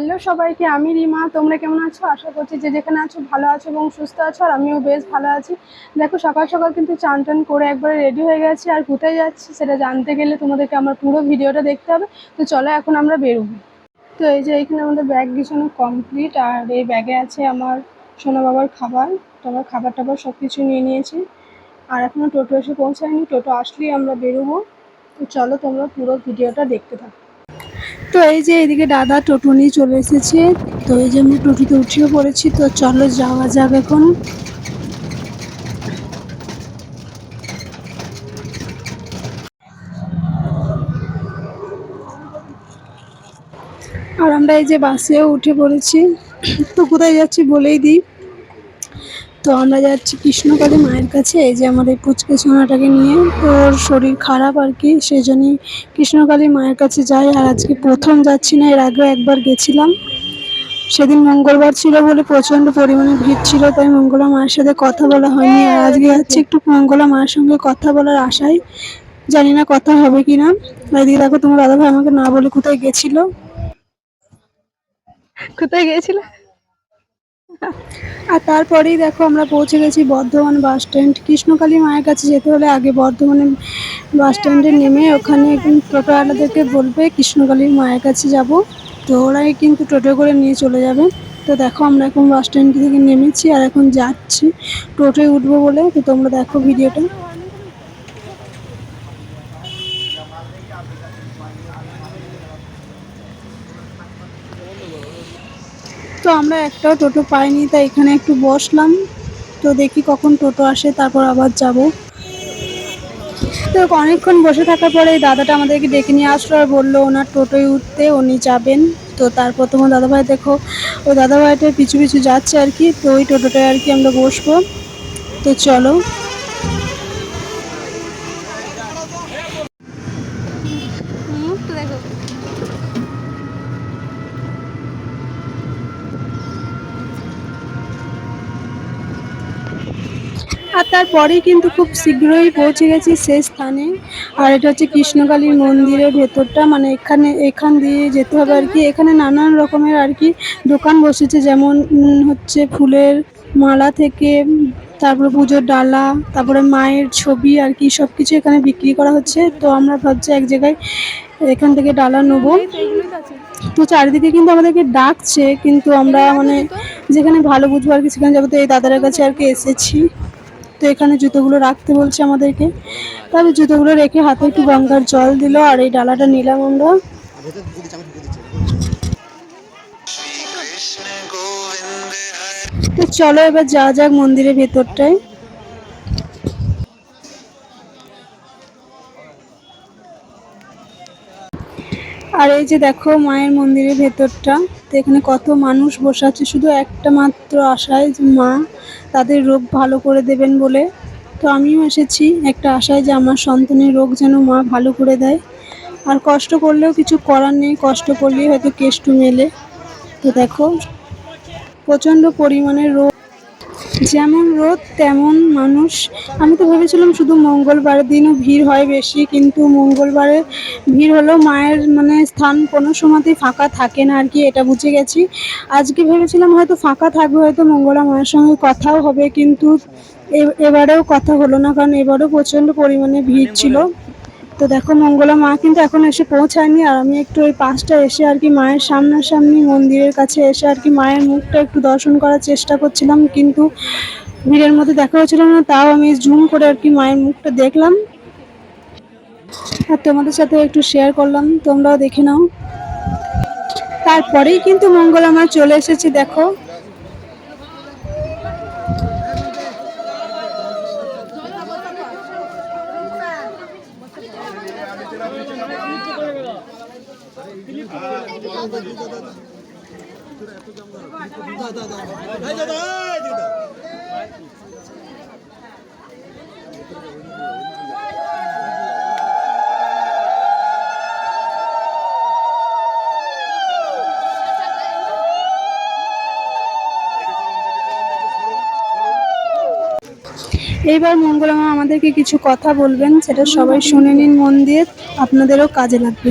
Hello সবাইকে, আমি রিমা, তোমরা কেমন আছো? আশা করছি যে যেখানে আছো ভালো আছো এবং সুস্থ আছো, আর আমিও বেশ ভালো আছি। দেখো, সকাল সকাল কিন্তু চান টান করে একবারে রেডি হয়ে গেছি, আর কোথায় যাচ্ছি সেটা জানতে গেলে তোমাদেরকে আমার পুরো ভিডিওটা দেখতে হবে। তো চলো, এখন আমরা বেরোবো। তো এই যে এখানে আমাদের ব্যাগ গুছানো কমপ্লিট আর এই ব্যাগে আছে আমার সোনা বাবার খাবার। তো আমার খাবার টাবার সব কিছু নিয়ে নিয়েছি। আর এখনও টোটো এসে পৌঁছায়নি, টোটো আসলেই আমরা বেরোবো। তো চলো, তোমরা পুরো ভিডিওটা দেখতে থাকো। তো এই যে এদিকে দাদা টোটো নিয়ে চলে এসেছে, তো এই যে আমরা টোটোতে উঠিয়ে পড়েছি, তো চলো যাওয়া যাক এখন। আর আমরা এই যে বাসেও উঠে পড়েছি, তো কোথায় যাচ্ছি বলেই দিই। তো আমরা যাচ্ছি কৃষ্ণকালী মায়ের কাছে, এই যে আমাদের পুচকে সোনাটাকে নিয়ে। ওর শরীর খারাপ আর কি সেই জন্যই কৃষ্ণকালী মায়ের কাছে যাই। আর আজকে প্রথম যাচ্ছি না, এর আগেও একবার গেছিলাম। সেদিন মঙ্গলবার ছিল বলে প্রচণ্ড পরিমাণে ভিড় ছিল, তাই মঙ্গলা মায়ের সাথে কথা বলা হয়নি। আর আজকে যাচ্ছি একটু মঙ্গলা মায়ের সঙ্গে কথা বলার আশায়। জানি না কথা হবে কি না। এদিকে দেখো তোমার দাদাভাই আমাকে না বলে কোথায় গেছিল? কোথায় গিয়েছিল? আর তারপরেই দেখো আমরা পৌঁছে গেছি বর্ধমান বাস স্ট্যান্ড কৃষ্ণকালী মায়ের কাছে যেতে হলে আগে বর্ধমানে বাস স্ট্যান্ডে নেমে ওখানে টোটোওয়ালাদেরকে বলবে কৃষ্ণকালীর মায়ের কাছে যাব। তো ওরাই কিন্তু টোটো করে নিয়ে চলে যাবে। তো দেখো আমরা এখন বাস স্ট্যান্ড থেকে নেমেছি আর এখন যাচ্ছি। টোটোয় উঠবো বলে। তো তোমরা দেখো ভিডিওটা। আমরা একটাও টোটো পাইনি, তাই এখানে একটু বসলাম। তো দেখি কখন টোটো আসে, তারপর আবার যাব। তো অনেকক্ষণ বসে থাকার পরে দাদাটা আমাদেরকে ডেকে নিয়ে আসলো আর বলল, ওনার টোটোয় উঠতে উনি যাবেন। তো তারপর তোমার দাদাভাই, দেখো ও দাদাভাইটা পিছু পিছু যাচ্ছে আর কি, তো ওই টোটোটায় আর কি আমরা বসবো। তো চলো দেখো আর তারপরেই কিন্তু খুব শীঘ্রই পৌঁছে গেছি সেই স্থানে। আর এটা হচ্ছে কৃষ্ণকালীর মন্দিরের ভেতরটা মানে এখানে, এখান দিয়ে যেতে হবে আর কি। এখানে নানান রকমের আর কি দোকান বসেছে, যেমন হচ্ছে ফুলের মালা থেকে, তারপরে পুজোর ডালা, তারপরে মায়ের ছবি আর কি সব কিছু এখানে বিক্রি করা হচ্ছে। তো আমরা ভাবছি এক জায়গায় এখান থেকে ডালা নেব। তো চারিদিকে কিন্তু আমাদেরকে ডাকছে, কিন্তু আমরা মানে যেখানে ভালো বুঝব আর কি, সেখানে যাব। তো এই দাদার কাছে আর কি এসেছি। তো এখানে জুতোগুলো রাখতে বলছে আমাদেরকে। তারপর জুতোগুলো রেখে হাতে একটু গঙ্গার জল দিল আর এই ডালাটা নিলাম আমরা। তো চলো এবার যা যাক মন্দিরের ভেতরটায়। আর এই যে দেখো মায়ের মন্দিরের ভেতরটা, তো এখানে কত মানুষ বসে আছে, শুধু একটা মাত্র আশায় যে মা। তাদের রোগ ভালো করে দেবেন বলে। তো আমিও এসেছি। একটা আশায় যে আমার সন্তানের রোগ যেন মা ভালো করে দেয়। আর কষ্ট করলেও কিছু করার নেই, কষ্ট করলেই হয়তো কেষ্টু মেলে। তো দেখো, প্রচণ্ড পরিমাণে রোদ যেমন রোদ, তেমন মানুষ। আমি তো ভেবেছিলাম শুধু মঙ্গলবারের দিনও ভিড় হয় বেশি, কিন্তু মঙ্গলবারে ভিড় হলেও মায়ের মানে স্থান কোনো সময়তেই ফাঁকা থাকে না আর কি এটা বুঝে গেছি। আজকে ভেবেছিলাম হয়তো ফাঁকা থাকবে, হয়তো মঙ্গলা মায়ের সঙ্গে কথাও হবে, কিন্তু এবারেও কথা হলো না, কারণ এবারেও প্রচণ্ড পরিমাণে ভিড় ছিল। তো দেখো মঙ্গলা মা কিন্তু এখন এসে পৌঁছায়নি আর আমি একটু ওই পাশটা এসে আর কি মায়ের সামনাসামনি মন্দিরের কাছে এসে আর কি মায়ের মুখটা একটু দর্শন করার চেষ্টা করছিলাম, কিন্তু ভিড়ের মধ্যে দেখা হচ্ছিল না, তাও আমি জুম করে আর কি মায়ের মুখটা দেখলাম। আর তোমাদের সাথে একটু শেয়ার করলাম, তোমরাও দেখে নাও। তারপরেই কিন্তু মঙ্গলা মা চলে এসেছে, দেখো। এইবার মঙ্গলা মা আমাদেরকে কিছু কথা বলবেন, সেটা সবাই শুনে নিন মন দিয়ে, আপনাদেরও কাজে লাগবে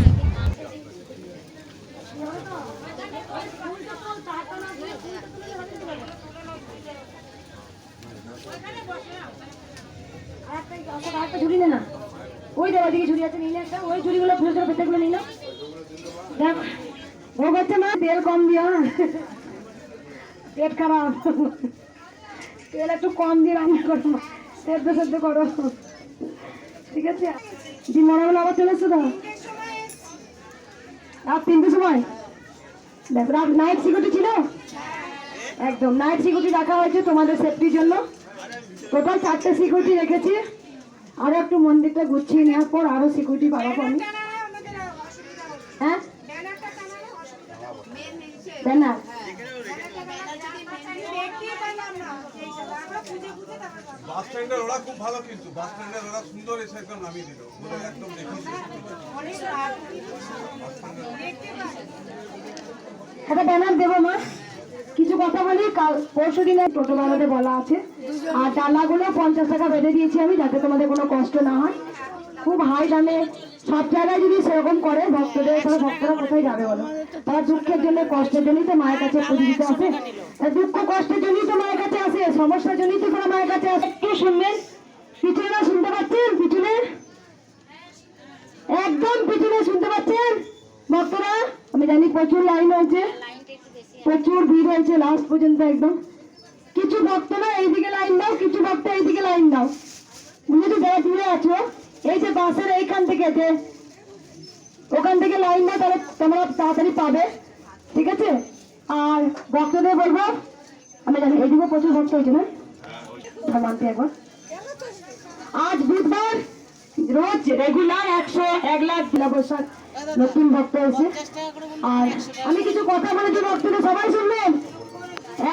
অশোক আরেকটা ঝুড়ি নে না ওই দেওয়া দিকে ঝুড়ি আছে নিলে একটা ওই ঝুড়িগুলো ছোটো ছোটো পেটেগুলো নিল দেখ ও করছে মা, তেল কম দিও। পেট খারাপ। তেল একটু কম দিয়ে রান্না করো সেদ্ধ সেদ্ধ করো। ঠিক আছে? দি মরাগুলো আবার চলে এসছো তো? রাত তিনটের সময়? দেখ, রাত নাইট সিকিউরিটি ছিল? একদম নাইট সিকিউরিটি রাখা হয়েছে তোমাদের সেফটির জন্য। টোটাল চারটে সিকিউরিটি রেখেছি। আরও একটু মন্দিরটা গুছিয়ে নেওয়ার পর আরও সিকিউরিটি বাড়াবো আমি হ্যাঁ? ব্যানার। বাস স্ট্যান্ডের ওরা খুব ভালো কিন্তু বাস স্ট্যান্ডের ওরা সুন্দর এসে একদম নামিয়ে দিল। একদম একটা ব্যানার দেবো মা। কিছু কথা বলি কাল পরশু দিনে টোটো বানাতে বলা আছে। আর ডালাগুলো পঞ্চাশ টাকা বেঁধে দিয়েছি আমি, যাতে তোমাদের কোনো কষ্ট না হয়। খুব হাই দামে সব জায়গায় যদি সেরকম করে, ভক্তদের তাহলে ভক্তরা কোথায় যাবে বলো? তারা দুঃখের জন্য, কষ্টের জন্যই তো মায়ের কাছে পুজো দিতে আসে। দুঃখ, কষ্টের জন্যই তো মায়ের কাছে আসে, সমস্যার জন্যই তো তারা মায়ের কাছে আসে। একটু শুনবেন? পিছনে শুনতে পাচ্ছেন? পিছনে? একদম পিছনে শুনতে পাচ্ছেন? ভক্তরা, আমি জানি প্রচুর লাইন হয়েছে। প্রচুর ভিড় হয়েছে লাস্ট পর্যন্ত একদম। কিছু ভক্তরা এইদিকে লাইন দাও কিছু ভক্ত এইদিকে লাইন দাও। বুঝেছ যারা দূরে আছো এই যে বাসের এইখান থেকে যে ওখান থেকে লাইন দাও তাহলে তোমরা তাড়াতাড়ি পাবে ঠিক আছে? আর ভক্তদের বলব আমি জানি এইদিকে প্রচুর ভক্ত হয়েছে না? হ্যাঁ, মানতে একবার। আজ বুধবার রোজ রেগুলার একশো এক লাখ বৈশাখ নতুন ভক্ত এসে আর আমি কিছু কথা বলেছি ভক্তদের সবাই শুনবেন?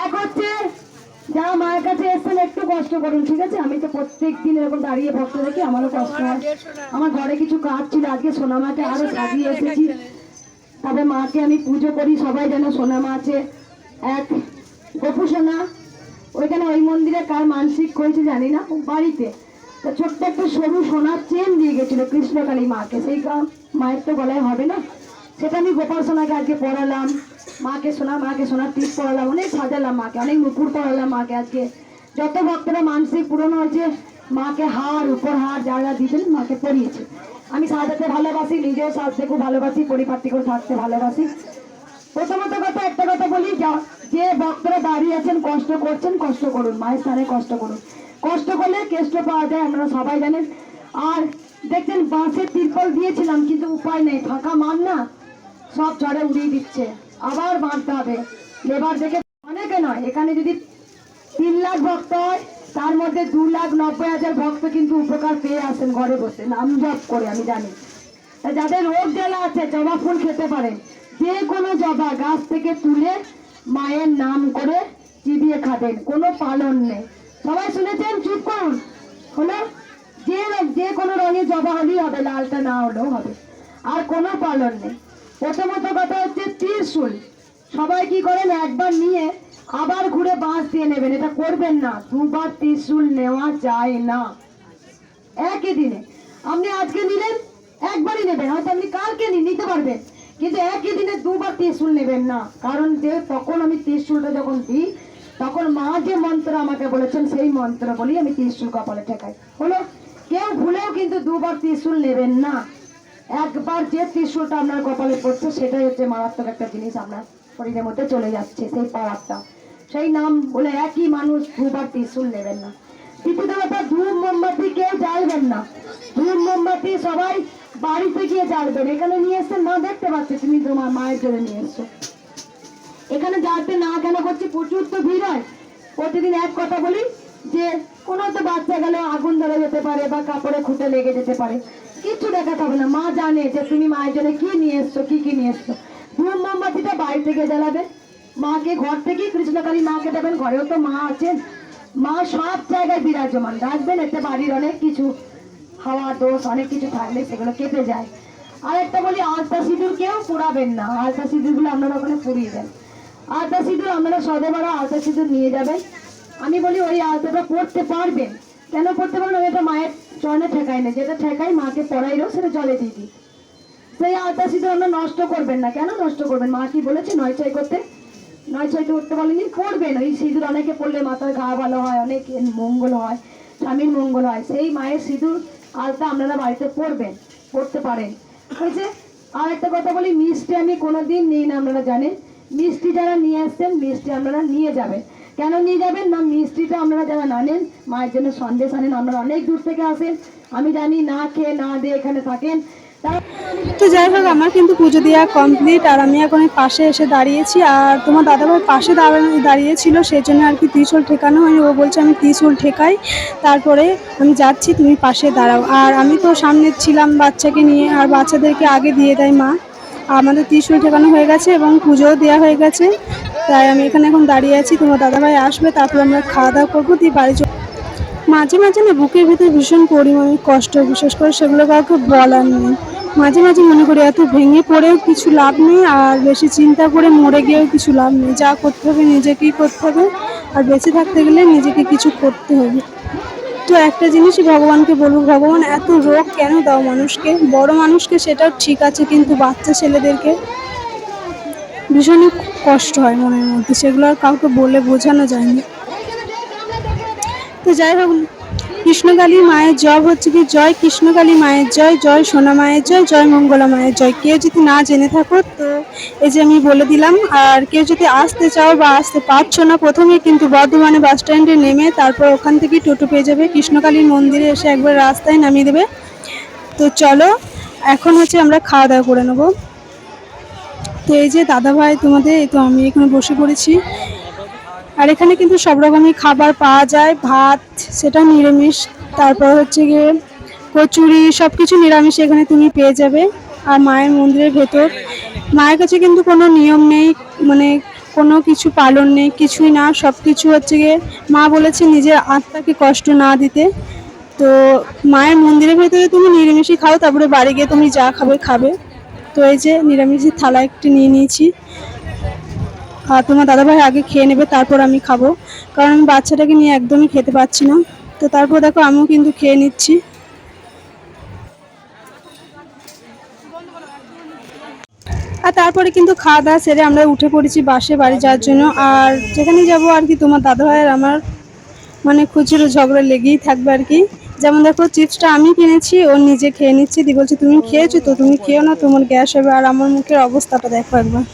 এক হচ্ছে যারা মায়ের কাছে এসছেন একটু কষ্ট করুন ঠিক আছে? আমি তো প্রত্যেক দিন এরকম দাঁড়িয়ে ভক্ত দেখি আমারও কষ্ট হয়। আমার ঘরে কিছু কাজ ছিল আজকে সোনা মাকে আরও সাজিয়ে এসেছি। তবে মাকে আমি পুজো করি সবাই যেন সোনা মা আছে। এক গপু সোনা ওইখানে ওই মন্দিরে কার মানসিক করেছে জানি না বাড়িতে। তো ছোট্ট একটা সরু সোনার চেন দিয়ে গেছিল কৃষ্ণকালী মাকে সেই মায়ের তো গলায় হবে না। সেটা আমি গোপাল সোনাকে আজকে পড়ালাম, মাকে সোনা, মাকে সোনার টিপ পড়ালাম, অনেক সাজালাম মাকে, অনেক নুপুর পড়ালাম মাকে আজকে। যত ভক্তরা মানসিক পূরণ হয়েছে, মাকে হার, উপর হার, যা যা দিয়েছেন মাকে পরিয়েছে আমি সাজাতে ভালোবাসি, নিজেও সাজতে খুব ভালোবাসি, পরিপাটি করে থাকতে ভালোবাসি। প্রথমত কথা, একটা কথা বলি, যা- ভক্তরা দাঁড়িয়ে আছেন, কষ্ট করছেন, কষ্ট করুন, মায়ের স্থানে কষ্ট করুন। কষ্ট করলে কেষ্ট পাওয়া যায় আপনারা সবাই জানেন। আর দেখছেন, বাঁশের তিরপল দিয়েছিলাম, কিন্তু উপায় নেই, ফাঁকা মান না। সব ঝড়ে উড়িয়ে দিচ্ছে। আবার বাঁধতে হবে। লেবার দেখে অনেকে নয়, এখানে যদি তিন লাখ ভক্ত হয়, তার মধ্যে দু লাখ নব্বই হাজার ভক্ত কিন্তু উপকার পেয়ে আসেন ঘরে বসে, নাম জপ করে, আমি জানি। যাদের রোগ জ্বালা আছে, জবা ফুল খেতে পারেন। যে কোনো জবা গাছ থেকে তুলে মায়ের নাম করে চিবিয়ে খাবেন, কোনো পালন নেই। সবাই শুনেছেন? চুপ করুন। হলো? যে যে কোনো রঙের জবা হলেই হবে, লালটা না হলেও হবে। আর কোনো পালন নেই। প্রথমত কথা হচ্ছে ত্রিশুল। সবাই কি করেন? একবার নিয়ে আবার ঘুরে বাঁশ দিয়ে নেবেন। এটা করবেন না। দুবার ত্রিশুল নেওয়া যায় না। একই দিনে। আপনি আজকে নিলেন, একবারই নেবেন। হয়তো আপনি কালকে নিতে পারবেন। কিন্তু একই দিনে দুবার ত্রিশুল নেবেন না। কারণ যে তখন আমি ত্রিশুলটা যখন দিই, তখন মা যে মন্ত্র আমাকে বলেছেন, সেই মন্ত্র বলি আমি ত্রিশুল কপালে ঠেকাই। হলো, কেউ ভুলেও কিন্তু দুবার ত্রিশুল নেবেন না। একবার যে ত্রিশুলটা আপনার কপালে পড়ছে সেটাই হচ্ছে মারাত্মক একটা জিনিস আপনার শরীরের মধ্যে চলে যাচ্ছে, সেই পাওয়ারটা। সেই নাম বলে একই মানুষ দুবার ত্রিশুল নেবেন না। দ্বিতীয় কথা ধূপ মোমবাতি কেউ জ্বালবেন না। ধূপ মোমবাতি সবাই বাড়িতে গিয়ে জ্বালবেন। এখানে নিয়ে এসছেন মা, দেখতে পাচ্ছে, তুমি তোমার মায়ের জন্য নিয়ে এসছো। এখানে জ্বালতে না কেন করছি, প্রচুর তো ভিড় হয়। প্রতিদিন এক কথা বলি যে, কোনো তো বাচ্চা গেলে আগুন ধরে যেতে পারে বা কাপড়ে খুঁটে লেগে যেতে পারে। কিছু দেখাতে হবে না। মা জানে যে তুমি মায়ের জন্য কি নিয়ে এসছো, কি কি নিয়ে এসছো। ধূপ মোমবাতিটা বাড়ি থেকে জ্বালাবে। মাকে ঘর থেকে কৃষ্ণকালী মাকে দেবেন, ঘরেও তো মা আছেন। মা সব জায়গায় বিরাজমান। রাখবেন এতে বাড়ির অনেক কিছু, হাওয়া, দোষ, অনেক কিছু থাকলে সেগুলো কেটে যায়। আর একটা বলি, আলতা সিঁদুর কেউ পুরাবেন না। আলতা সিঁদুরগুলো আপনারা ওখানে পুড়িয়ে দেন। আলতা সিঁদুর আপনারা সদেবারা আলতা সিঁদুর নিয়ে যাবেন। আমি বলি, ওই আলতাটা পড়তে পারবেন। কেন পড়তে পারবেন ওই এটা মায়ের চরণে ঠেকাই না, যেটা ঠেকাই মাকে পড়াইলেও সেটা জলে দিয়ে দিই। সেই আলতা সিঁদুর নষ্ট করবেন না। কেন নষ্ট করবেন? মা কি বলেছে? নয় ছয় করতে? নয় ছয় করতে বলেনি? করবেন। ওই সিঁদুর অনেকে পড়লে মাথার ঘা ভালো হয়, অনেক মঙ্গল হয়, স্বামীর মঙ্গল হয়। সেই মায়ের সিঁদুর আলতা আপনারা বাড়িতে পড়বেন, পড়তে পারেন। হয়েছে আর একটা কথা বলি, মিষ্টি আমি কোনো দিন নিই না, আপনারা জানেন। মিষ্টি যারা নিয়ে আসছেন, মিষ্টি আপনারা নিয়ে যাবেন। কেন নিয়ে যাবেন? না, মিষ্টিটা আপনারা যারা না নেন মায়ের জন্য সন্দেশ আনেন, আপনারা অনেক দূর থেকে আসেন। আমি জানি না খেয়ে, না দিয়ে এখানে থাকেন। তো যাই হোক, আমার কিন্তু পুজো দেওয়া কমপ্লিট আর আমি এখন পাশে এসে দাঁড়িয়েছি, আর তোমার দাদাভাই পাশে দাঁড়ানো দাঁড়িয়েছিল সেই জন্য আর কি ত্রিশূল ঠেকানো হয়নি। ও বলছে, আমি ত্রিশূল ঠেকাই, তারপরে আমি যাচ্ছি, তুমি পাশে দাঁড়াও। আর আমি তো সামনে ছিলাম বাচ্চাকে নিয়ে, আর বাচ্চাদেরকে আগে দিয়ে দেয় মা। আমাদের ত্রিশূল ঠেকানো হয়ে গেছে এবং পুজোও দেওয়া হয়ে গেছে। তাই আমি এখানে এখন দাঁড়িয়ে আছি। তোমার দাদাভাই আসবে, তারপর আমরা খাওয়া দাওয়া করব, দিয়ে বাড়ি মাঝে মাঝে না বুকের ভিতরে ভীষণ পরিমাণে কষ্ট, বিশেষ করে সেগুলো কাউকে বলার নেই। মাঝে মাঝে মনে করি এত ভেঙে পড়েও কিছু লাভ নেই, আর বেশি চিন্তা করে মরে গিয়েও কিছু লাভ নেই। যা করতে হবে নিজেকেই করতে হবে, আর বেঁচে থাকতে গেলে নিজেকে কিছু করতে হবে। তো একটা জিনিসই ভগবানকে বলব, ভগবান এত রোগ কেন দাও মানুষকে? বড় মানুষকে সেটাও ঠিক আছে, কিন্তু বাচ্চা ছেলেদেরকে ভীষণই কষ্ট হয় মনের মধ্যে। সেগুলো আর কাউকে বলে বোঝানো যায় না তো যাই হোক, কৃষ্ণকালী মায়ের জব হচ্ছে কি, জয় কৃষ্ণকালী মায়ের জয় জয় সোনা মায়ের জয় জয় মঙ্গলা মায়ের জয়। কেউ যদি না জেনে থাকো, তো এই যে আমি বলে দিলাম, আর কেউ যদি আসতে চাও বা আসতে পারছ না, প্রথমে কিন্তু বর্ধমানে বাস স্ট্যান্ডে নেমে তারপর ওখান থেকে টোটো পেয়ে যাবে। কৃষ্ণকালীর মন্দিরে এসে একবার রাস্তায় নামিয়ে দেবে। তো চলো, এখন হচ্ছে আমরা খাওয়া দাওয়া করে নেব। তো এই যে দাদা ভাই তোমাদের তো আমি এখানে বসে পড়েছি। আর এখানে কিন্তু সব রকমই খাবার পাওয়া যায়, ভাত, সেটা নিরামিষ, তারপর হচ্ছে গিয়ে কচুরি সব কিছু নিরামিষ এখানে তুমি পেয়ে যাবে। আর মায়ের মন্দিরের ভেতর, মায়ের কাছে কিন্তু কোনো নিয়ম নেই মানে কোনো কিছু পালন নেই, কিছুই না সব কিছু হচ্ছে গিয়ে মা বলেছে নিজের আত্মাকে কষ্ট না দিতে। তো মায়ের মন্দিরের ভেতরে তুমি নিরামিষই খাও, তারপরে বাড়ি গিয়ে তুমি যা খাবে খাবে। তো এই যে নিরামিষের থালা একটি নিয়ে নিয়েছি। আর তোমার দাদাভাই আগে খেয়ে নেবে, তারপর আমি খাব। কারণ আমি বাচ্চাটাকে নিয়ে একদমই খেতে পাচ্ছি না। তো তারপর দেখো আমিও কিন্তু খেয়ে নিচ্ছি। আর তারপরে কিন্তু খাওয়া দাওয়া সেরে আমরা উঠে পড়েছি বাসে বাড়ি যাওয়ার জন্য। আর যেখানে যাব আর কি, তোমার দাদাভাইয়ের আমার মানে খুচরো ঝগড়া লেগেই থাকবে আর কি। যেমন দেখো, চিপসটা আমি কিনেছি, ও নিজে খেয়ে নিচ্ছি, দি বলছি, তুমি খেয়েছো তো? তুমি খেয়েও না, তোমার গ্যাস হবে। আর আমার মুখের অবস্থাটা দেখো একবার।